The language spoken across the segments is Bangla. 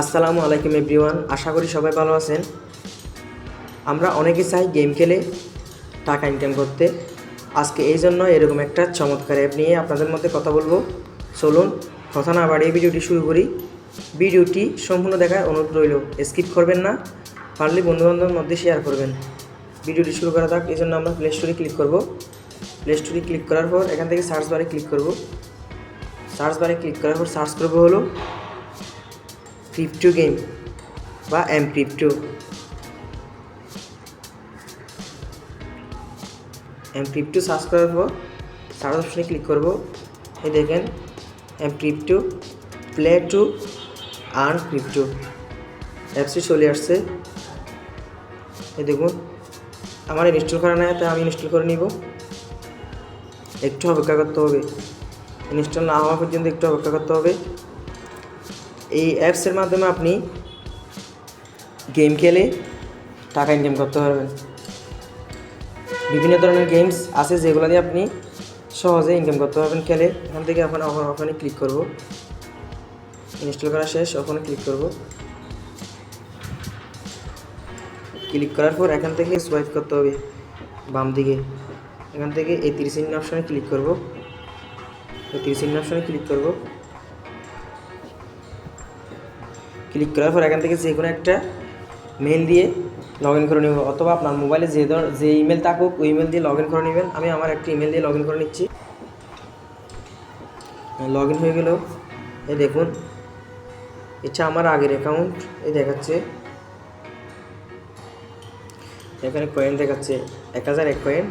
আসসালামু আলাইকুম, এভরিওয়ান। আশা করি সবাই ভালো আছেন। আমরা অনেকে চাই গেম খেলে টাকা ইনকাম করতে। আজকে এই জন্য এরকম একটা চমৎকার অ্যাপ নিয়ে আপনাদের মধ্যে কথা বলব। চলুন, কথা না বাড়িয়ে ভিডিওটি শুরু করি। ভিডিওটি সম্পূর্ণ দেখার অনুরোধ রইল। স্কিপ করবেন না, পারলে বন্ধুবান্ধবের মধ্যে শেয়ার করবেন। ভিডিওটি শুরু করা থাক এই জন্য আমরা প্লে স্টোরে ক্লিক করব। প্লে স্টোরে ক্লিক করার পর এখান থেকে সার্চ বারে ক্লিক করব। সার্চ বারে ক্লিক করার পর সার্চ করব হলো। ক্রিপ্টো গেম বা M crypto M crypto search করার পর সার্চ অপশনে ক্লিক করব। এই দেখেন M crypto play to earn crypto অ্যাপসটি চলে আসছে। এই দেখুন, আমার ইনস্টল করা নাই, তাই আমি ইনস্টল করে নিব। একটু অপেক্ষা করতে হবে। ইনস্টল না হওয়া পর্যন্ত একটু অপেক্ষা করতে হবে। এই অ্যাপসের মাধ্যমে আপনি গেম খেলে টাকা ইনকাম করতে পারবেন। বিভিন্ন ধরনের গেমস আছে যেগুলো দিয়ে আপনি সহজে ইনকাম করতে পারবেন খেলে। এখান থেকে এখন ওখানে ক্লিক করব। ইনস্টল করা শেষ ওখানে ক্লিক করব। ক্লিক করার পর এখান থেকে সোয়াইপ করতে হবে বাম দিকে। এখান থেকে এই তিরিশ অপশানে ক্লিক করব। এই তিরিশ অপশানে ক্লিক করব। ক্লিক করার পর এখান থেকে যে কোনো একটা মেল দিয়ে লগ ইন করে নেব অথবা আপনার মোবাইলে যে ধর যে ইমেল থাকুক, ওই ইমেল দিয়ে লগ ইন করে নেবেন। আমি আমার একটা ইমেল দিয়ে লগ ইন করে নিচ্ছি। লগ ইন হয়ে গেল। এই দেখুন, এটা আমার আগের অ্যাকাউন্ট এই দেখাচ্ছে। এখানে কয়েন দেখাচ্ছে। এক হাজার এক কয়েন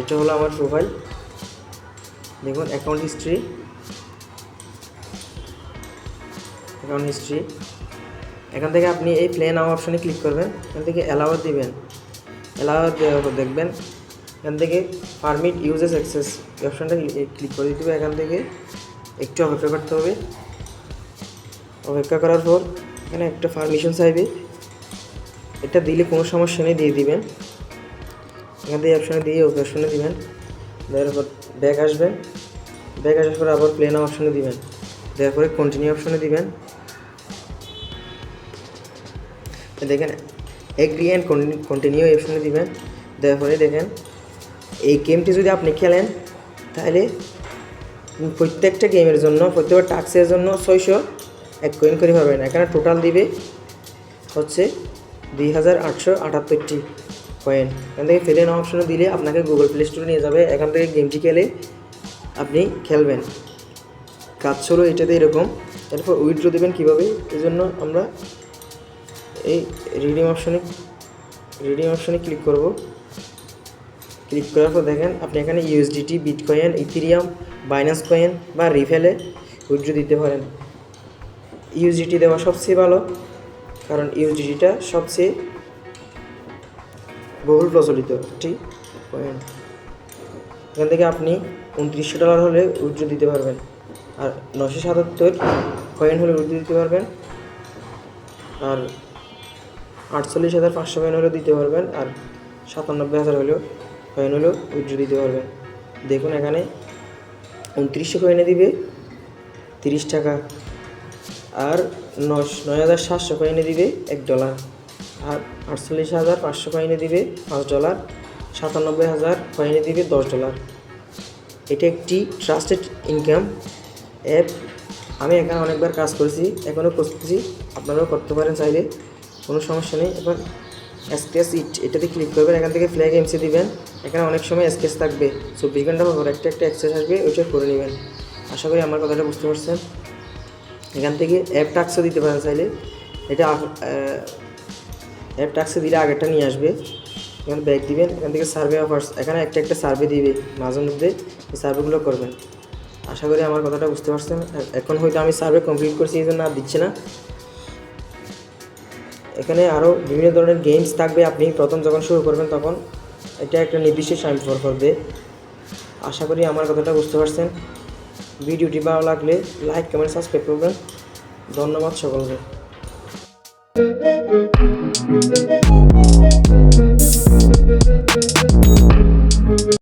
এটা হলো আমার প্রোফাইল দেখুন অ্যাকাউন্ট হিস্ট্রি অ্যাকাউন্ট হিস্ট্রি এখান থেকে আপনি এই প্লে নাও অপশানে ক্লিক করবেন, এখান থেকে অ্যালাওয়ার দিবেন। অ্যালাওয়ার দেওয়ার পর দেখবেন, এখান থেকে পারমিট ইউজেস অ্যাক্সেস এই অপশানটা ক্লিক করে দিতে হবে। এখান থেকে একটু অপেক্ষা করতে হবে। অপেক্ষা করার পর এখানে একটা পারমিশন চাইবে। এটা দিলে কোনো সমস্যা নেই, দিয়ে দিবেন। এখান থেকে অপশানে দিয়ে ওকে অপশানে দিবেন। দেওয়ার পর ব্যাগ আসবেন ব্যাগ আসার পর আবার প্লেন অপশানে দিবেন। দেওয়ার পরে কন্টিনিউ অপশানে দিবেন। দেখেন এগ্রি অ্যান্ড কন্টিনিউ অপশানে দিবেন। পরে দেখেন, এই গেমটি যদি আপনি খেলেন, তাহলে প্রত্যেকটা গেমের জন্য, প্রত্যেকটা টাস্কের জন্য ছয়শো এক কয়েন করে পাবেন এখানে টোটাল দিবে হচ্ছে দুই হাজার আটশো আটাত্তরটি কয়েন এখান থেকে ফেলে নেওয়া অপশনে দিলে আপনাকে গুগল প্লে স্টোরে নিয়ে যাবে। এখান থেকে গেমটি খেলে আপনি খেলবেন। কাজ ছিল এটাতে এরকম। এরপর উইথড্র দেবেন কীভাবে? এই জন্য আমরা এই রিডিম অপশনে রিডিম অপশনে ক্লিক করব। ক্লিক করার পর দেখেন, আপনি এখানে USDT bitcoin ethereum binance coin বা রিফেলে উইথড্র দিতে পারেন। ইউএসডিটি দেওয়া সবচেয়ে ভালো, কারণ ইউএসডিটিটা সবচেয়ে বহুল প্রচলিত একটি কয়েন এখান থেকে আপনি উনত্রিশশো ডলার হলে উইথড্র দিতে পারবেন, আর নশো সাতাত্তর কয়েন হলে উইথড্র দিতে পারবেন, আর আটচল্লিশ হাজার পাঁচশো কয়েন হলেও দিতে পারবেন আর সাতানব্বই হাজার হলেও কয়েন হলেও উইথড্র দিতে পারবেন। দেখুন এখানে উনত্রিশশো কয়েনে দিবে, তিরিশ টাকা। আর নয় হাজার সাতশো কয়েনে দিবে এক ডলার। আর আটচল্লিশ হাজার পাঁচশো কয়েনে দিবে পাঁচ ডলার। সাতানব্বই হাজার কয়েনে দিবে দশ ডলার। এটা একটি ট্রাস্টেড ইনকাম অ্যাপ। আমি এখানে অনেকবার কাজ করেছি, এখনও করতেছি। আপনারাও করতে পারেন চাইলে। কোনো সমস্যা নেই। এবার স্কেচ ইট, এটাতে ক্লিক করবেন, এখান থেকে ফ্ল্যাগ এমসি দিবেন। এখানে অনেক সময় স্কেচ থাকবে। চব্বিশ ঘণ্টা পর একটা একটা এক্সেস আসবে, ওইটা করে নেবেন। আশা করি আমার কথাটা বুঝতে পারছেন। এখান থেকে অ্যাপ টাক্সও দিতে পারেন চাইলে। এটা অ্যাপ টাক্সে দিলে আগেরটা নিয়ে আসবে। এখানে ব্যাগ দিবেন, এখান থেকে সার্ভে অফার্স এখানে একটা একটা সার্ভে দিবে মাঝে মধ্যে। সার্ভেগুলো করবেন। আশা করি আমার কথাটা বুঝতে পারছেন। এখন হয়তো আমি সার্ভে কমপ্লিট করছি, এই জন্য আর দিচ্ছে না। এখানে আরও বিভিন্ন ধরনের গেমস থাকবে। আপনি প্রথম যখন শুরু করবেন তখন এটা একটা নির্দিষ্ট টাইম ফর করবে। আশা করি আমার কথাটা বুঝতে পারছেন। ভিডিওটি ভালো লাগলে লাইক কমেন্ট সাবস্ক্রাইব করবেন। ধন্যবাদ সকলকে।